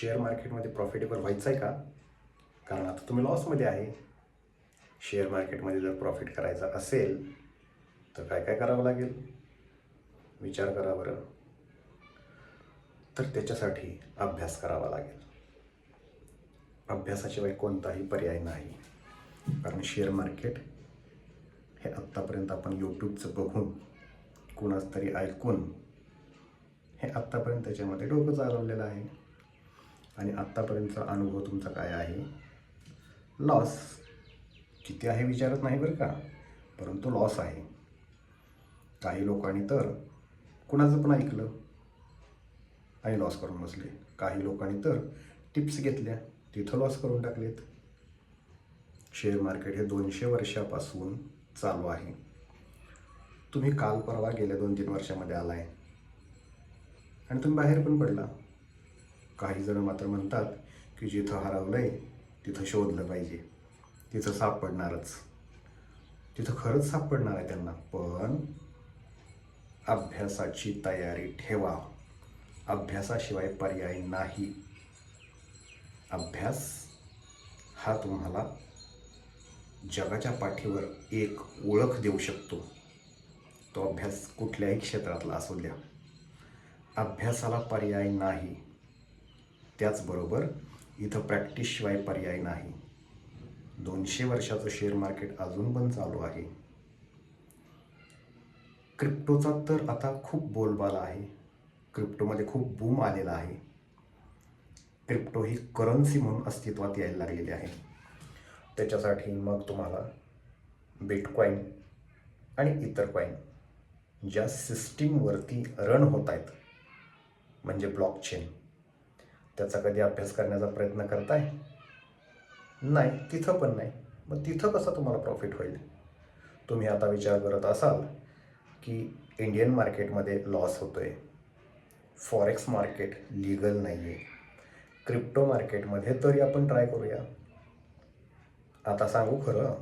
Share मार्केटमध्ये profitable व्हायचं आहे का? कारण आता तुम्ही लॉसमध्ये आहे. शेअर मार्केटमध्ये जर प्रॉफिट करायचा असेल तर काय काय करावं लागेल? विचार करा बरं. तर त्याच्यासाठी अभ्यास करावा लागेल. अभ्यासाशिवाय कोणताही पर्याय नाही. कारण शेअर मार्केट हे आत्तापर्यंत आपण यूट्यूबचं बघून कुणाच तरी ऐकून हे आत्तापर्यंत त्याच्यामध्ये डोकं चालवलेलं आहे. आणि आत्तापर्यंतचा अनुभव तुमचा काय आहे? लॉस किती आहे विचारत नाही बरं का? परंतु लॉस आहे. काही लोकांनी तर कुणाचं पण ऐकलं आणि लॉस करून बसले. काही लोकांनी तर टिप्स घेतल्या तिथं लॉस करून टाकलेत. शेअर मार्केट हे दोनशे वर्षापासून चालू आहे. तुम्ही काल परवा गेल्या दोन तीन वर्षामध्ये आलाय. आणि तुम्ही बाहेर पण पडला. काही जण मात्र म्हणतात की जिथं हरवलंय तिथं शोधलं पाहिजे. तिथं सापडणारच. तिथं खरंच सापडणार आहे त्यांना. पण अभ्यासाची तयारी ठेवा. अभ्यासाशिवाय पर्याय नाही. अभ्यास हा तुम्हाला जगाच्या पाठीवर एक ओळख देऊ शकतो. तो अभ्यास कुठल्याही क्षेत्रातला असू द्या. अभ्यासाला पर्याय नाही. त्याचबरोबर इथं प्रॅक्टिसशिवाय पर्याय नाही. दोनशे वर्षाचं शेअर मार्केट अजून पण चालू आहे. क्रिप्टोचा तर आता खूप बोलबाला आहे. क्रिप्टोमध्ये खूप बूम आलेला आहे. क्रिप्टो ही करन्सी म्हणून अस्तित्वात यायला लागलेली आहे. त्याच्यासाठी मग तुम्हाला बिटकॉईन आणि इतर कॉईन ज्या सिस्टीमवरती रन होत आहेत म्हणजे ब्लॉकचेन त्याचा कधी अभ्यास करण्याचा प्रयत्न करताय? नाही तिथं पण नाही. मग तिथं कसं तुम्हाला प्रॉफिट होईल? तुम्ही आता विचार करत असाल की इंडियन मार्केटमध्ये लॉस होतो आहे फॉरेक्स मार्केट लिगल नाही आहे क्रिप्टो मार्केटमध्ये तरी आपण ट्राय करूया. आता सांगू खरं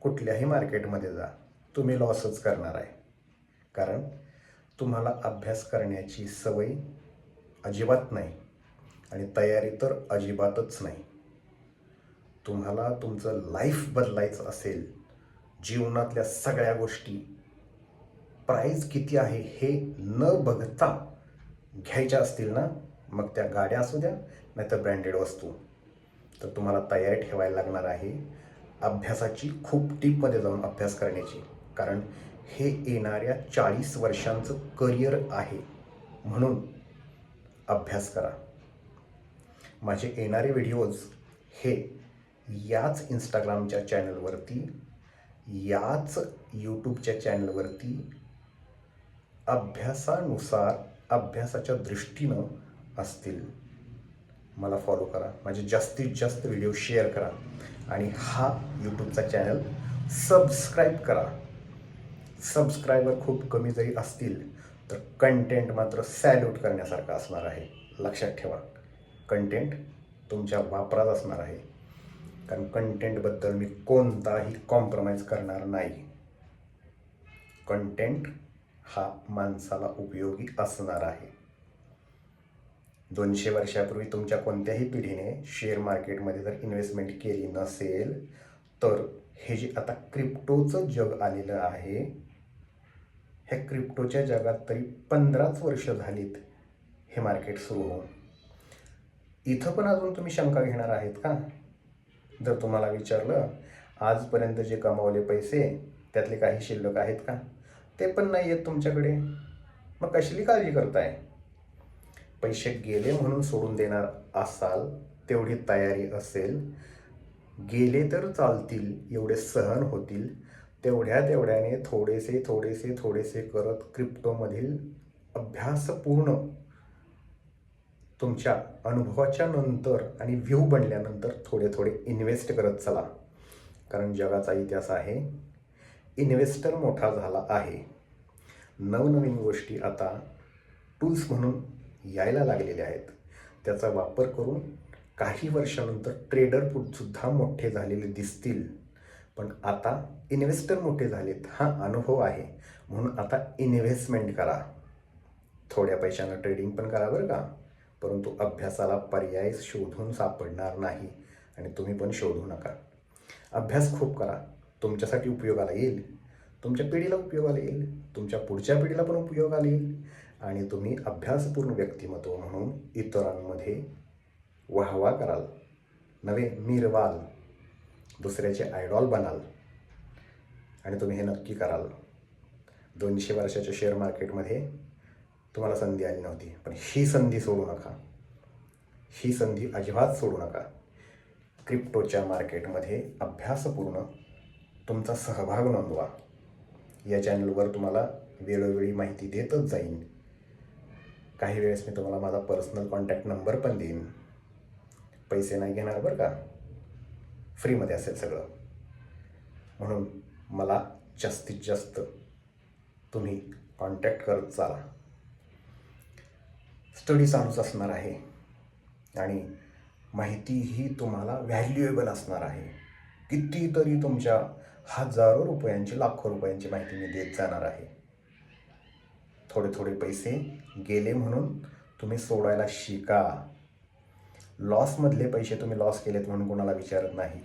कुठल्याही मार्केटमध्ये जा तुम्ही लॉसच करणार आहे. कारण तुम्हाला अभ्यास करण्याची सवय अजिबात नाही. आणि तयारी तर अजिबातच नाही. तुम्हाला तुमचं लाईफ बदलायचं असेल जीवनातल्या सगळ्या गोष्टी प्राईज किती आहे हे न बघता घ्यायच्या असतील ना मग त्या गाड्या असू द्या नाही तर ब्रँडेड वस्तू. तर तुम्हाला तयारी ठेवायला लागणार आहे. अभ्यासाची खूप टीपमध्ये जाऊन अभ्यास करण्याची. कारण हे येणाऱ्या चाळीस वर्षांचं करिअर आहे. म्हणून अभ्यास करा. माझे येणारे व्हिडिओज हे याच इंस्टाग्रामच्या चॅनलवरती याच यूट्यूबच्या चॅनलवरती अभ्यासानुसार अभ्यासाच्या दृष्टीनं असतील. मला फॉलो करा. माझे जास्तीत जास्त व्हिडिओ शेअर करा. आणि हा यूट्यूबचा चॅनल सबस्क्राईब करा. सबस्क्रायबर खूप कमी जरी असतील तर कंटेंट मात्र सॅल्यूट करण्यासारखा असणार आहे. लक्षात ठेवा. कंटेंट तुमच्या वापरात असणार आहे. कारण कंटेंटबद्दल मी कोणताही कॉम्प्रोमाइज करणार नाही. कंटेंट हा माणसाला उपयोगी असणार आहे. दोनशे वर्षापूर्वी तुमच्या कोणत्याही पिढीने शेअर मार्केटमध्ये जर इन्व्हेस्टमेंट केली नसेल तर हे जे आता क्रिप्टोचं जग आलेलं आहे ह्या क्रिप्टोच्या जगात तरी पंधराच वर्ष झालीत हे मार्केट सुरू होऊन. इथं पण अजून तुम्ही शंका घेणार आहेत का? जर तुम्हाला विचारलं आजपर्यंत जे कमावले पैसे त्यातले काही शिल्लक आहेत का? ते पण नाही आहेत तुमच्याकडे. मग कशाली काळजी करताय? पैसे गेले म्हणून सोडून देणार असाल तेवढी तयारी असेल गेले तर चालतील एवढे सहन होतील तेवढ्या तेवढ्याने थोडेसे थोडेसे थोडेसे करत क्रिप्टोमधील अभ्यासपूर्ण तुमच्या अनुभवाच्या नंतर आणि व्ह्यू बनल्यानंतर थोडे थोडे इन्व्हेस्ट करत चला. कारण जगाचा इतिहास आहे इन्व्हेस्टर मोठा झाला आहे. नवनवीन गोष्टी आता टूल्स म्हणून यायला लागलेल्या आहेत. त्याचा वापर करून काही वर्षानंतर ट्रेडर सुद्धा मोठे झालेले दिसतील. पण आता इन्व्हेस्टर मोठे झालेत हा अनुभव आहे. म्हणून आता इन्व्हेस्टमेंट करा. थोड्या पैशानं ट्रेडिंग पण करा बरं का. परंतु अभ्यासाला पर्याय शोधून सापडणार नाही आणि तुम्ही पण शोधू नका. अभ्यास खूप करा. तुमच्यासाठी उपयोगाला येईल. तुमच्या पिढीला उपयोगाला येईल. तुमच्या पुढच्या पिढीला पण उपयोगाला येईल. आणि तुम्ही अभ्यासपूर्ण व्यक्तिमत्व म्हणून इतरांमध्ये वाहवा कराल. नवे मिरवाल. दुसऱ्याचे आयडॉल बनाल. आणि तुम्ही हे नक्की कराल. दोनशे वर्षाच्या शेअर मार्केटमध्ये तुम्हाला संधी आली नव्हती. पण ही संधी सोडू नका. ही संधी अजिबात सोडू नका. क्रिप्टोच्या मार्केटमध्ये अभ्यासपूर्ण तुमचा सहभाग नोंदवा. या चॅनलवर तुम्हाला वेळोवेळी माहिती देतच जाईन. काही वेळेस मी तुम्हाला माझा पर्सनल कॉन्टॅक्ट नंबर पण देईन. पैसे नाही घेणार बरं का? फ्रीमध्ये असेल सगळं. म्हणून मला जास्तीत जास्त तुम्ही कॉन्टॅक्ट करत चाला. स्टडी चालूच असणार आहे. आणि माहिती ही तुम्हाला व्हॅल्युएबल असणार आहे. कितीतरी तुमच्या हजारो रुपयांची लाखो रुपयांची माहिती मी देत जाणार आहे. थोडे थोडे पैसे गेले म्हणून तुम्ही सोडायला शिका. लॉसमधले पैसे तुम्ही लॉस केलेत म्हणून कोणाला विचारत नाही.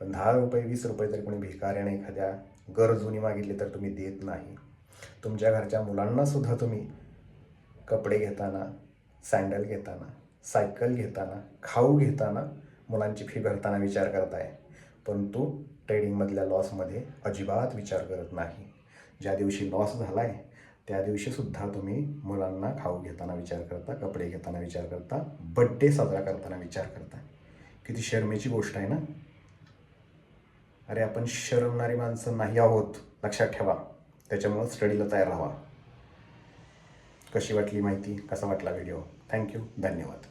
पण दहा रुपये वीस रुपये जर कोणी भिकाऱ्याने एखाद्या गरजूनी मागितले तर तुम्ही देत नाही. तुमच्या घरच्या मुलांनासुद्धा तुम्ही कपडे घेताना सँडल घेताना सायकल घेताना खाऊ घेताना मुलांची फी भरताना विचार करताय परंतु ट्रेडिंगमधल्या लॉसमध्ये अजिबात विचार करत नाही. ज्या दिवशी लॉस झाला आहे त्या दिवशीसुद्धा तुम्ही मुलांना खाऊ घेताना विचार करता कपडे घेताना विचार करता बड्डे साजरा करताना विचार करता. किती शर्मेची गोष्ट आहे ना? अरे आपण शरमणारी माणसं नाही आहोत. लक्षात ठेवा. त्याच्यामुळं स्टडीला तयार राहा. कशी वाटली माहिती कसा वाटला व्हिडिओ थँक्यू धन्यवाद.